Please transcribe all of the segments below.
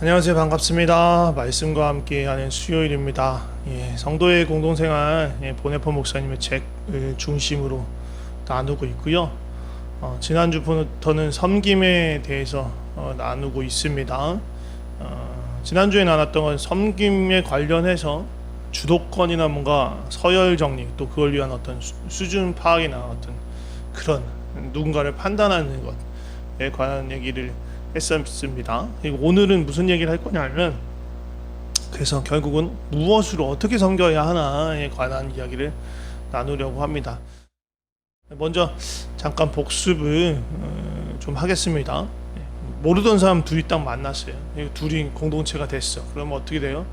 안녕하세요. 반갑습니다. 말씀과 함께하는 수요일입니다. 예, 성도의 공동생활 예, 보네퍼 목사님의 책을 중심으로 나누고 있고요. 어, 지난주부터는 섬김에 대해서 어, 나누고 있습니다. 어, 지난주에 나눴던 건 섬김에 관련해서 주도권이나 뭔가 서열 정리 또 그걸 위한 어떤 수- 수준 파악이나 어떤 그런 누군가를 판단하는 것에 관한 얘기를 했었습니다. 오늘은 무슨 얘기를 할 거냐면 그래서 결국은 무엇으로 어떻게 섬겨야 하나에 관한 이야기를 나누려고 합니다. 먼저 잠깐 복습을 어, 좀 하겠습니다. 예, 모르던 사람 둘이 딱 만났어요. 둘이 공동체가 됐어. 그러면 어떻게 돼요?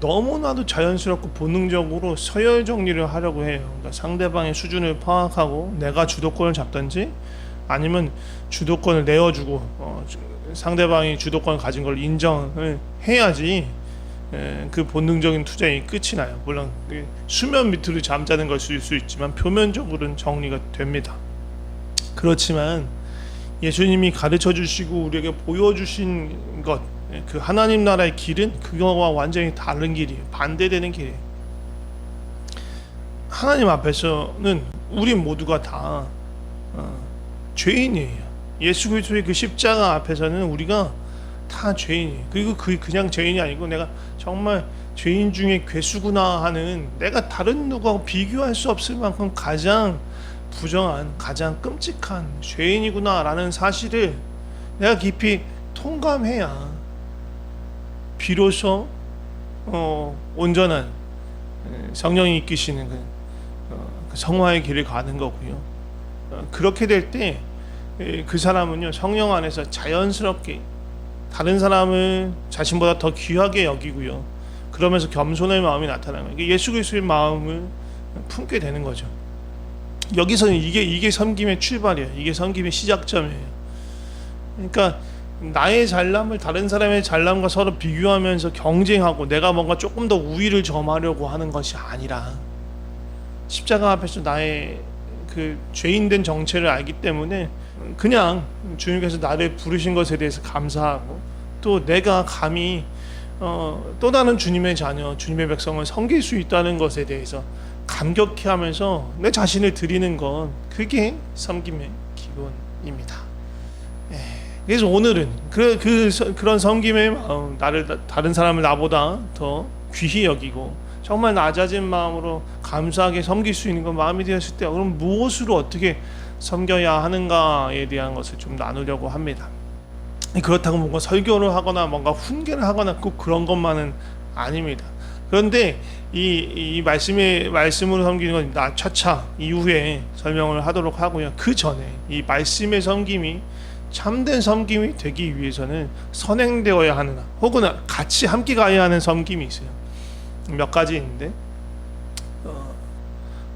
너무나도 자연스럽고 본능적으로 서열 정리를 하려고 해요. 그러니까 상대방의 수준을 파악하고 내가 주도권을 잡든지 아니면 주도권을 내어주고 어, 주- 상대방이 주도권을 가진 걸 인정을 해야지 에, 그 본능적인 투쟁이 끝이 나요. 물론 그 수면 밑으로 잠자는 것일 수 있지만 표면적으로는 정리가 됩니다. 그렇지만 예수님이 가르쳐 주시고 우리에게 보여 주신 것, 예, 그 하나님 나라의 길은 그거와 완전히 다른 길이에요. 반대되는 길이에요. 하나님 앞에서는 우리 모두가 다 어, 죄인이에요. 예수 그리스도의 그 십자가 앞에서는 우리가 다 죄인이에요. 그리고 그 그냥 죄인이 아니고 내가 정말 죄인 중에 괴수구나 하는 내가 다른 누구하고 비교할 수 없을 만큼 가장 부정한 가장 끔찍한 죄인이구나라는 사실을 내가 깊이 통감해야 비로소 어, 온전한 에, 성령이 이끄시는 그, 어, 그 성화의 길을 가는 거고요. 어, 그렇게 될 때 그 사람은요 성령 안에서 자연스럽게 다른 사람을 자신보다 더 귀하게 여기고요. 그러면서 겸손의 마음이 나타나는 예수 그리스도의 마음을 품게 되는 거죠. 여기서는 이게 이게 섬김의 출발이에요. 이게 섬김의 시작점이에요. 그러니까 나의 잘남을 다른 사람의 잘남과 서로 비교하면서 경쟁하고 내가 뭔가 조금 더 우위를 점하려고 하는 것이 아니라 십자가 앞에서 나의 그 죄인된 정체를 알기 때문에 그냥 주님께서 나를 부르신 것에 대해서 감사하고 또 내가 감히 어, 또 다른 주님의 자녀, 주님의 백성을 섬길 수 있다는 것에 대해서 감격해 하면서 내 자신을 드리는 건 그게 섬김의 기본입니다. 예, 그래서 오늘은 그, 그 서- 그런 섬김의 마음, 나를 다른 사람을 나보다 더 귀히 여기고 정말 낮아진 마음으로 감사하게 섬길 수 있는 건 마음이 되었을 때 그럼 무엇으로 어떻게 섬겨야 하는가에 대한 것을 좀 나누려고 합니다. 그렇다고 뭔가 설교를 하거나 뭔가 훈계를 하거나 꼭 그런 것만은 아닙니다. 그런데 이, 이 말씀의 말씀으로 섬기는 건 나 차차 이후에 설명을 하도록 하고요. 그 전에 이 말씀의 섬김이 참된 섬김이 되기 위해서는 선행되어야 하는 혹은 같이 함께 가야 하는 섬김이 있어요. 몇 가지 있는데 어,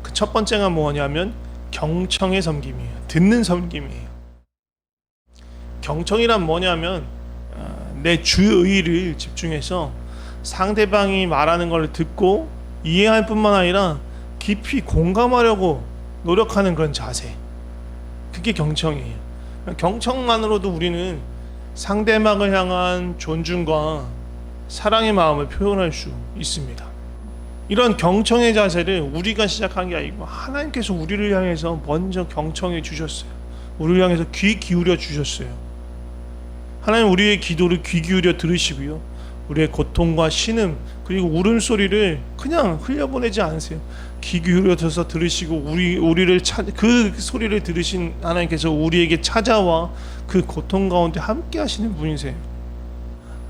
그 첫 번째가 뭐냐면 경청의 섬김이에요. 듣는 섬김이에요. 경청이란 뭐냐면 어, 내 주의를 집중해서 상대방이 말하는 걸 듣고 이해할 뿐만 아니라 깊이 공감하려고 노력하는 그런 자세. 그게 경청이에요. 경청만으로도 우리는 상대방을 향한 존중과 사랑의 마음을 표현할 수 있습니다. 이런 경청의 자세를 우리가 시작한 게 아니고 하나님께서 우리를 향해서 먼저 경청해 주셨어요. 우리를 향해서 귀 기울여 주셨어요. 하나님 우리의 기도를 귀 기울여 들으시고요. 우리의 고통과 신음 그리고 울음소리를 그냥 흘려보내지 않으세요. 귀 기울여서 들으시고 우리 우리를 찾, 그 소리를 들으신 하나님께서 우리에게 찾아와 그 고통 가운데 함께 하시는 분이세요.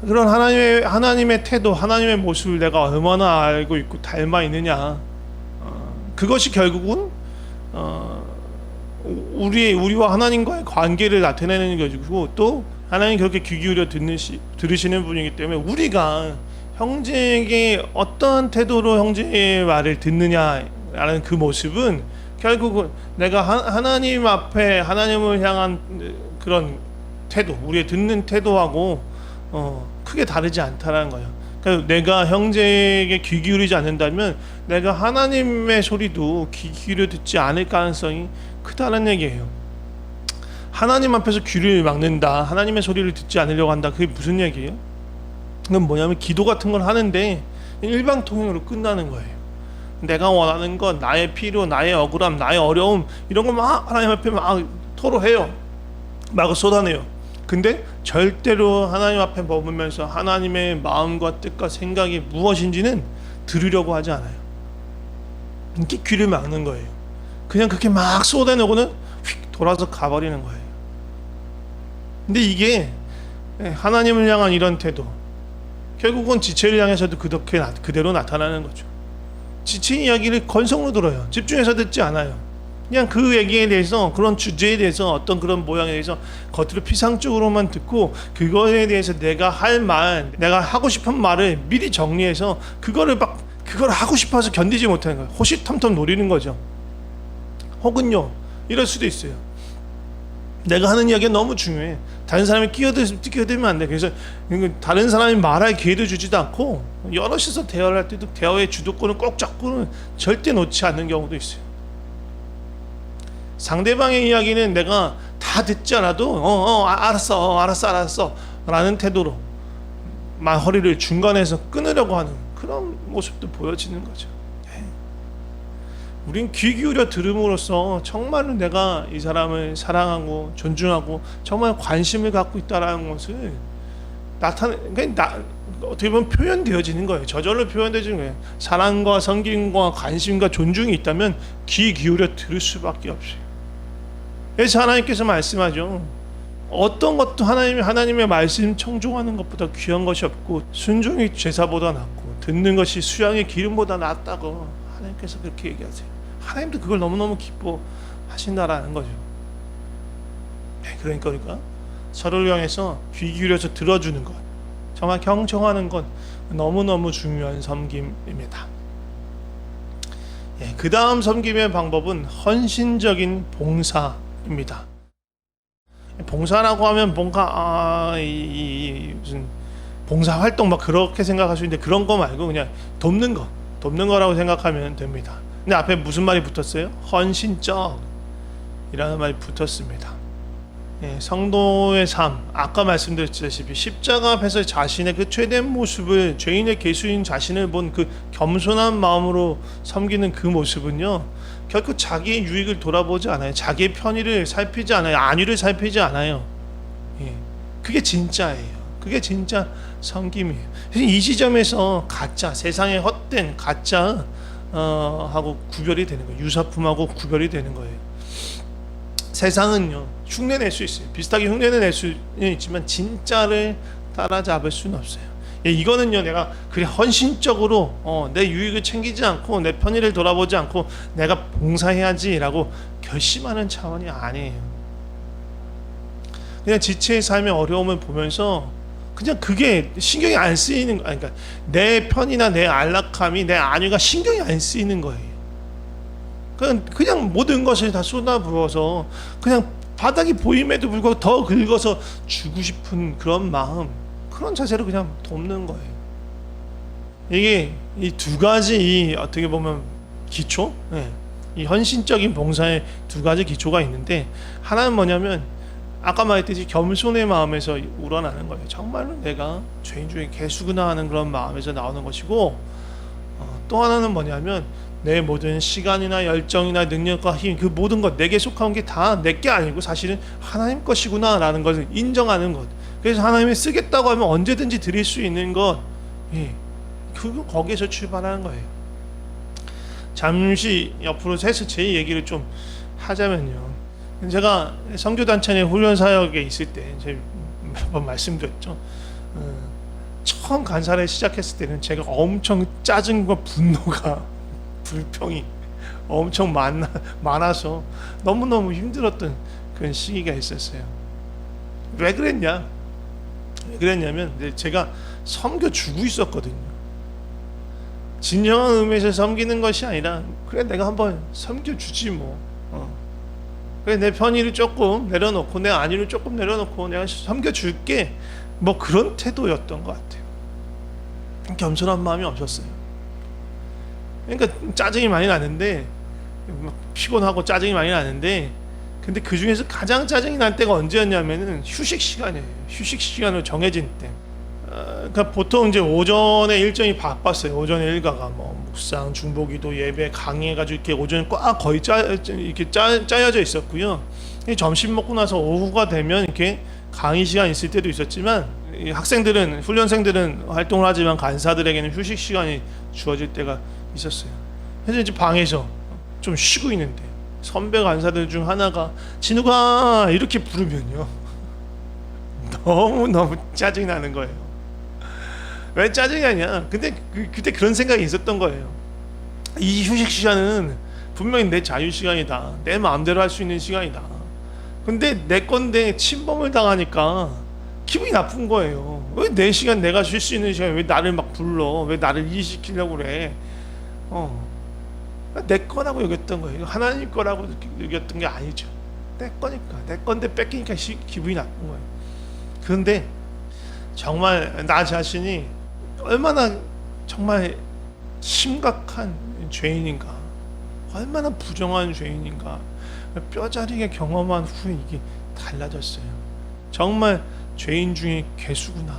그런 하나님의 하나님의 태도, 하나님의 모습을 내가 얼마나 알고 있고 닮아 있느냐. 어, 그것이 결국은 어, 우리 우리와 하나님과의 관계를 나타내는 것이고 또 하나님 그렇게 귀 기울여 듣는 시, 들으시는 분이기 때문에 우리가 형제에게 어떠한 태도로 형제의 말을 듣느냐라는 그 모습은 결국은 내가 하, 하나님 앞에 하나님을 향한 그런 태도, 우리의 듣는 태도하고 어, 크게 다르지 않다라는 거예요. 그러니까 내가 형제에게 귀 기울이지 않는다면 내가 하나님의 소리도 귀 기울여 듣지 않을 가능성이 크다는 얘기예요. 하나님 앞에서 귀를 막는다. 하나님의 소리를 듣지 않으려고 한다. 그게 무슨 얘기예요? 그건 뭐냐면 기도 같은 걸 하는데 일방통행으로 끝나는 거예요. 내가 원하는 건 나의 필요, 나의 억울함, 나의 어려움 이런 거 막 하나님 앞에 막 토로해요. 막 쏟아내요. 근데 절대로 하나님 앞에 머물면서 하나님의 마음과 뜻과 생각이 무엇인지는 들으려고 하지 않아요. 이렇게 귀를 막는 거예요. 그냥 그렇게 막 쏟아내고는 휙 돌아서 가버리는 거예요. 근데 이게 하나님을 향한 이런 태도, 결국은 지체를 향해서도 그렇게 나- 그대로 나타나는 거죠. 지체 이야기를 건성으로 들어요. 집중해서 듣지 않아요. 그냥 그 얘기에 대해서 그런 주제에 대해서 어떤 그런 모양에 대해서 겉으로 피상적으로만 듣고 그거에 대해서 내가 할 말, 내가 하고 싶은 말을 미리 정리해서 그거를 막 그걸 하고 싶어서 견디지 못하는 거예요. 호시탐탐 노리는 거죠. 혹은요 이럴 수도 있어요. 내가 하는 이야기가 너무 중요해. 다른 사람이 끼어들 끼어들면 안 돼. 그래서 다른 사람이 말할 기회도 주지도 않고 여럿이서 대화를 할 때도 대화의 주도권을 꼭 잡고는 절대 놓지 않는 경우도 있어요. 상대방의 이야기는 내가 다 듣지 않아도 어, 어 아, 알았어 어, 알았어 알았어 라는 태도로 막 허리를 중간에서 끊으려고 하는 그런 모습도 보여지는 거죠. 예. 우린 귀 기울여 들음으로써 정말로 내가 이 사람을 사랑하고 존중하고 정말 관심을 갖고 있다라는 것을 나타내 그러니까 나, 어떻게 보면 표현되어지는 거예요. 저절로 표현되지는 거예요. 사랑과 성김과 관심과 존중이 있다면 귀 기울여 들을 수밖에 없어요. 그래서 하나님께서 말씀하죠. 어떤 것도 하나님이 하나님의 말씀 청종하는 것보다 귀한 것이 없고 순종이 제사보다 낫고 듣는 것이 수양의 기름보다 낫다고 하나님께서 그렇게 얘기하세요. 하나님도 그걸 너무너무 기뻐하신다라는 거죠. 네, 그러니까 우리가 서로를 향해서 귀 기울여서 들어주는 것, 정말 경청하는 것 너무너무 중요한 섬김입니다. 예, 그 다음 섬김의 방법은 헌신적인 봉사입니다. 봉사라고 하면 뭔가 아, 이, 이, 무슨 봉사 활동 막 그렇게 생각할 수 있는데 그런 거 말고 그냥 돕는 거, 돕는 거라고 생각하면 됩니다. 근데 앞에 무슨 말이 붙었어요? 헌신적 이라는 말이 붙었습니다. 예, 성도의 삶, 아까 말씀드렸다시피 십자가 앞에서 자신의 그 최대 모습을 죄인의 개수인 자신을 본 그 겸손한 마음으로 섬기는 그 모습은요, 결코 자기의 유익을 돌아보지 않아요. 자기의 편의를 살피지 않아요. 안위를 살피지 않아요. 예, 그게 진짜예요. 그게 진짜 섬김이에요. 이 지점에서 가짜, 세상의 헛된 가짜 어, 하고 구별이 되는 거예요. 유사품하고 구별이 되는 거예요. 세상은요 흉내 낼 수 있어요. 비슷하게 흉내는 낼 수는 있지만 진짜를 따라잡을 수는 없어요. 예, 이거는요 내가 그래 헌신적으로 어, 내 유익을 챙기지 않고 내 편의를 돌아보지 않고 내가 봉사해야지라고 결심하는 차원이 아니에요. 그냥 지체의 삶의 어려움을 보면서 그냥 그게 신경이 안 쓰이는 거, 그러니까 내 편이나 내 안락함이 내 안위가 신경이 안 쓰이는 거예요. 그냥 그냥 모든 것을 다 쏟아부어서 그냥 바닥이 보임에도 불구하고 더 긁어서 주고 싶은 그런 마음 그런 자세로 그냥 돕는 거예요. 이게 이 두 가지 이 어떻게 보면 기초, 예, 이 헌신적인 봉사의 두 가지 기초가 있는데 하나는 뭐냐면 아까 말했듯이 겸손의 마음에서 우러나는 거예요. 정말로 내가 죄인 중에 개수구나 하는 그런 마음에서 나오는 것이고 어, 또 하나는 뭐냐면 내 모든 시간이나 열정이나 능력과 힘 그 모든 것 내게 속한 게 다 내 게 아니고 사실은 하나님 것이구나라는 것을 인정하는 것. 그래서 하나님이 쓰겠다고 하면 언제든지 드릴 수 있는 것. 예. 그 거기에서 출발하는 거예요. 잠시 옆으로 해서 제 얘기를 좀 하자면요. 제가 성교단체 훈련 사역에 있을 때 몇 번 말씀드렸죠. 어, 처음 간사를 시작했을 때는 제가 엄청 짜증과 분노가 불평이 엄청 많아, 많아서 너무너무 힘들었던 그런 시기가 있었어요. 왜 그랬냐? 왜 그랬냐면 제가 섬겨 주고 있었거든요. 진정한 의미에서 섬기는 것이 아니라 그래 내가 한번 섬겨 주지 뭐. 내 편의를 조금 내려놓고 내 안위를 조금 내려놓고 내가 섬겨 줄게. 뭐 그런 태도였던 것 같아요. 겸손한 마음이 없었어요. 그러니까 짜증이 많이 나는데 막 피곤하고 짜증이 많이 나는데 근데 그 중에서 가장 짜증이 날 때가 언제였냐면은 휴식 시간이에요. 휴식 시간으로 정해진 때. 어, 그러니까 보통 이제 오전에 일정이 바빴어요. 오전에 일가가 뭐 묵상, 중보기도, 예배, 강의해가지고 이렇게 오전에 꽉 거의 짜 이렇게 짜, 짜여져 있었고요. 이 점심 먹고 나서 오후가 되면 이렇게 강의 시간 있을 때도 있었지만 이 학생들은 훈련생들은 활동을 하지만 간사들에게는 휴식 시간이 주어질 때가 있었어요. 그래서 이제 방에서 좀 쉬고 있는데 선배 간사들 중 하나가 진우가 이렇게 부르면요 너무 너무 짜증이 나는 거예요. 왜 짜증이 나냐? 근데 그, 그때 그런 생각이 있었던 거예요. 이 휴식 시간은 분명히 내 자유 시간이다. 내 마음대로 할 수 있는 시간이다. 근데 내 건데 침범을 당하니까 기분이 나쁜 거예요. 왜 내 시간 내가 쉴 수 있는 시간 왜 나를 막 불러? 왜 나를 이식시키려고 그래? 어. 내 거라고 여겼던 거예요. 하나님 거라고 여겼던 게 아니죠. 내 거니까 내 건데 뺏기니까 시, 기분이 나쁜 거예요. 그런데 정말 나 자신이 얼마나 정말 심각한 죄인인가, 얼마나 부정한 죄인인가 뼈저리게 경험한 후에 이게 달라졌어요. 정말 죄인 중에 괴수구나.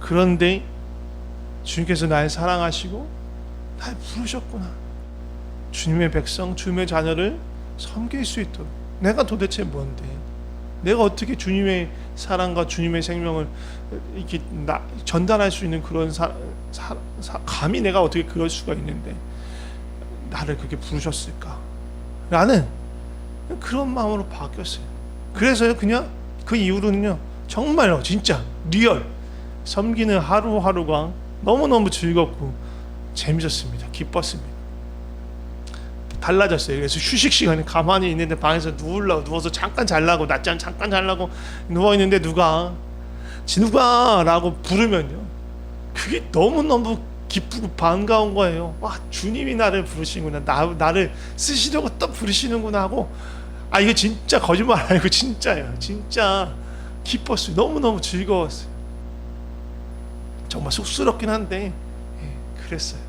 그런데 주님께서 날 사랑하시고 날 부르셨구나. 주님의 백성, 주님의 자녀를 섬길 수 있도록 내가 도대체 뭔데? 내가 어떻게 주님의 사랑과 주님의 생명을 이렇게 나, 전달할 수 있는 그런 사, 사, 사, 감히 내가 어떻게 그럴 수가 있는데 나를 그렇게 부르셨을까? 라는 그런 마음으로 바뀌었어요. 그래서요, 그냥 그 이후로는요, 정말로 진짜 리얼 섬기는 하루하루가 너무너무 즐겁고 재밌었습니다. 기뻤습니다. 달라졌어요. 그래서 휴식 시간에 가만히 있는데 방에서 누울라고 누워서 잠깐 잘라고 낮잠 잠깐 잘라고 누워 있는데 누가 진우가라고 부르면요. 그게 너무 너무 기쁘고 반가운 거예요. 와 주님이 나를 부르시는구나. 나 나를 쓰시려고 또 부르시는구나 하고 아 이거 진짜 거짓말 아니고 진짜예요. 진짜 기뻤어요. 너무 너무 즐거웠어요. 정말 쑥스럽긴 한데 예, 그랬어요.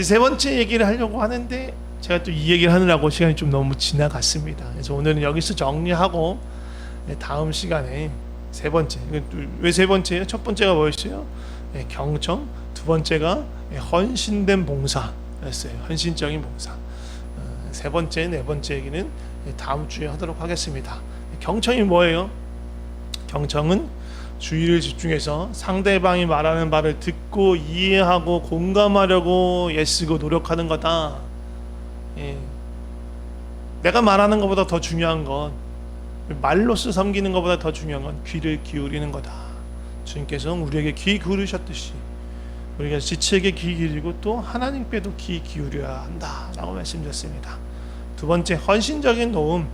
세 번째 얘기를 하려고 하는데 제가 또 이 얘기를 하느라고 시간이 좀 너무 지나갔습니다. 그래서 오늘은 여기서 정리하고 네, 다음 시간에 세 번째 왜 세 번째예요? 첫 번째가 뭐였어요? 네, 경청. 두 번째가 네, 헌신된 봉사였어요. 헌신적인 봉사. 어, 세 번째, 네 번째 얘기는 네, 다음 주에 하도록 하겠습니다. 경청이 뭐예요? 경청은 주의를 집중해서 상대방이 말하는 말을 듣고 이해하고 공감하려고 애쓰고 노력하는 거다. 예. 내가 말하는 것보다 더 중요한 건 말로써 섬기는 것보다 더 중요한 건 귀를 기울이는 거다. 주님께서 우리에게 귀 기울이셨듯이 우리가 지체에게 귀 기울이고 또 하나님께도 귀 기울여야 한다라고 말씀드렸습니다. 두 번째 헌신적인 도움.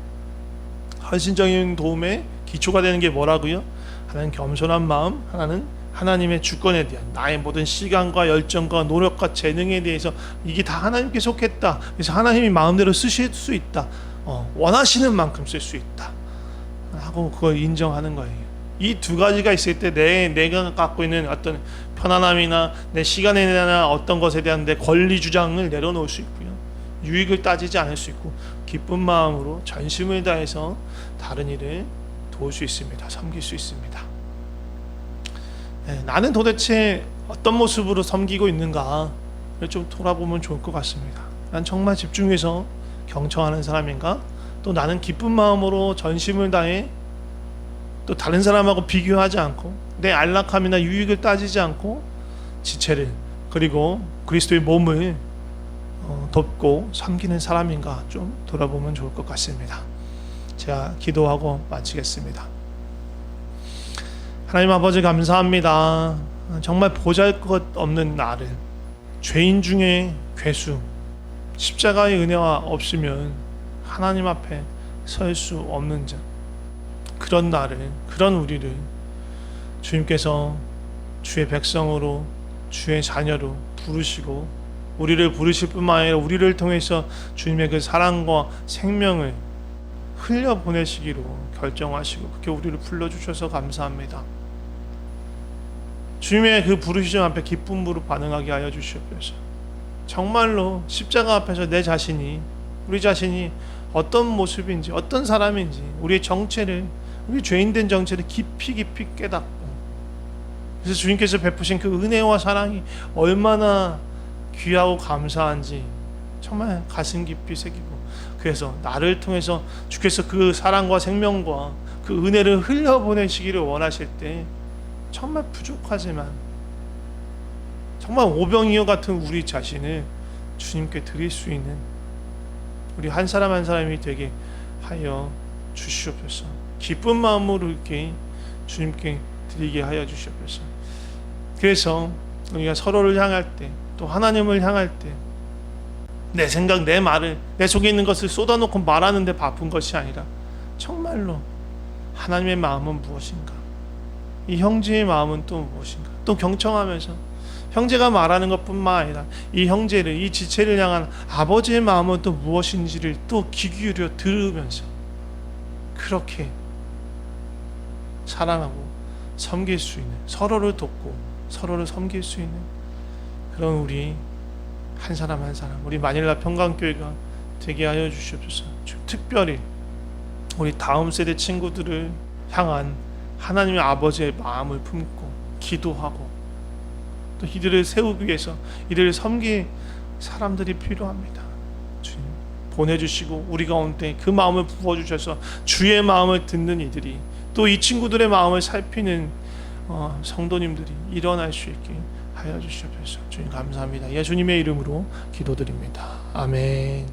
헌신적인 도움의 기초가 되는 게 뭐라고요? 하나는 겸손한 마음, 하나는 하나님의 주권에 대한 나의 모든 시간과 열정과 노력과 재능에 대해서 이게 다 하나님께 속했다. 그래서 하나님이 마음대로 쓰실 수 있다. 어, 원하시는 만큼 쓸 수 있다. 하고 그걸 인정하는 거예요. 이 두 가지가 있을 때 내 내가 갖고 있는 어떤 편안함이나 내 시간에 대한 어떤 것에 대한 내 권리 주장을 내려놓을 수 있고요. 유익을 따지지 않을 수 있고 기쁜 마음으로 전심을 다해서 다른 일을 도울 수 있습니다. 섬길 수 있습니다. 네, 나는 도대체 어떤 모습으로 섬기고 있는가를 좀 돌아보면 좋을 것 같습니다. 난 정말 집중해서 경청하는 사람인가? 또 나는 기쁜 마음으로 전심을 다해 또 다른 사람하고 비교하지 않고 내 안락함이나 유익을 따지지 않고 지체를 그리고 그리스도의 몸을 어, 돕고 섬기는 사람인가 좀 돌아보면 좋을 것 같습니다. 제가 기도하고 마치겠습니다. 하나님 아버지 감사합니다. 정말 보잘 것 없는 나를 죄인 중에 괴수 십자가의 은혜가 없으면 하나님 앞에 설 수 없는 자 그런 나를 그런 우리를 주님께서 주의 백성으로 주의 자녀로 부르시고 우리를 부르실 뿐만 아니라 우리를 통해서 주님의 그 사랑과 생명을 흘려 보내시기로 결정하시고 그렇게 우리를 불러 주셔서 감사합니다. 주님의 그 부르시심 앞에 기쁨으로 반응하게 하여 주시옵소서. 정말로 십자가 앞에서 내 자신이 우리 자신이 어떤 모습인지 어떤 사람인지 우리의 정체를 우리 죄인된 정체를 깊이 깊이 깨닫고 그래서 주님께서 베푸신 그 은혜와 사랑이 얼마나 귀하고 감사한지 정말 가슴 깊이 새기고 그래서 나를 통해서 주께서 그 사랑과 생명과 그 은혜를 흘려보내시기를 원하실 때 정말 부족하지만 정말 오병이어 같은 우리 자신을 주님께 드릴 수 있는 우리 한 사람 한 사람이 되게 하여 주시옵소서. 기쁜 마음으로 이렇게 주님께 드리게 하여 주시옵소서. 그래서 우리가 서로를 향할 때 또 하나님을 향할 때 내 생각, 내 말을 내 속에 있는 것을 쏟아놓고 말하는데 바쁜 것이 아니라 정말로 하나님의 마음은 무엇인가? 이 형제의 마음은 또 무엇인가? 또 경청하면서 형제가 말하는 것뿐만 아니라 이 형제를 이 지체를 향한 아버지의 마음은 또 무엇인지를 또 귀 기울여 들으면서 그렇게 사랑하고 섬길 수 있는 서로를 돕고 서로를 섬길 수 있는 그런 우리 한 사람 한 사람 우리 마닐라 평강교회가 되게 하여 주시옵소서. 특별히 우리 다음 세대 친구들을 향한 하나님의 아버지의 마음을 품고 기도하고 또 이들을 세우기 위해서 이들을 섬길 사람들이 필요합니다. 주님 보내주시고 우리 가운데 그 마음을 부어주셔서 주의 마음을 듣는 이들이 또 이 친구들의 마음을 살피는 어, 성도님들이 일어날 수 있게 하여 주시옵소서. 주님 감사합니다. 예수님의 이름으로 기도드립니다. 아멘.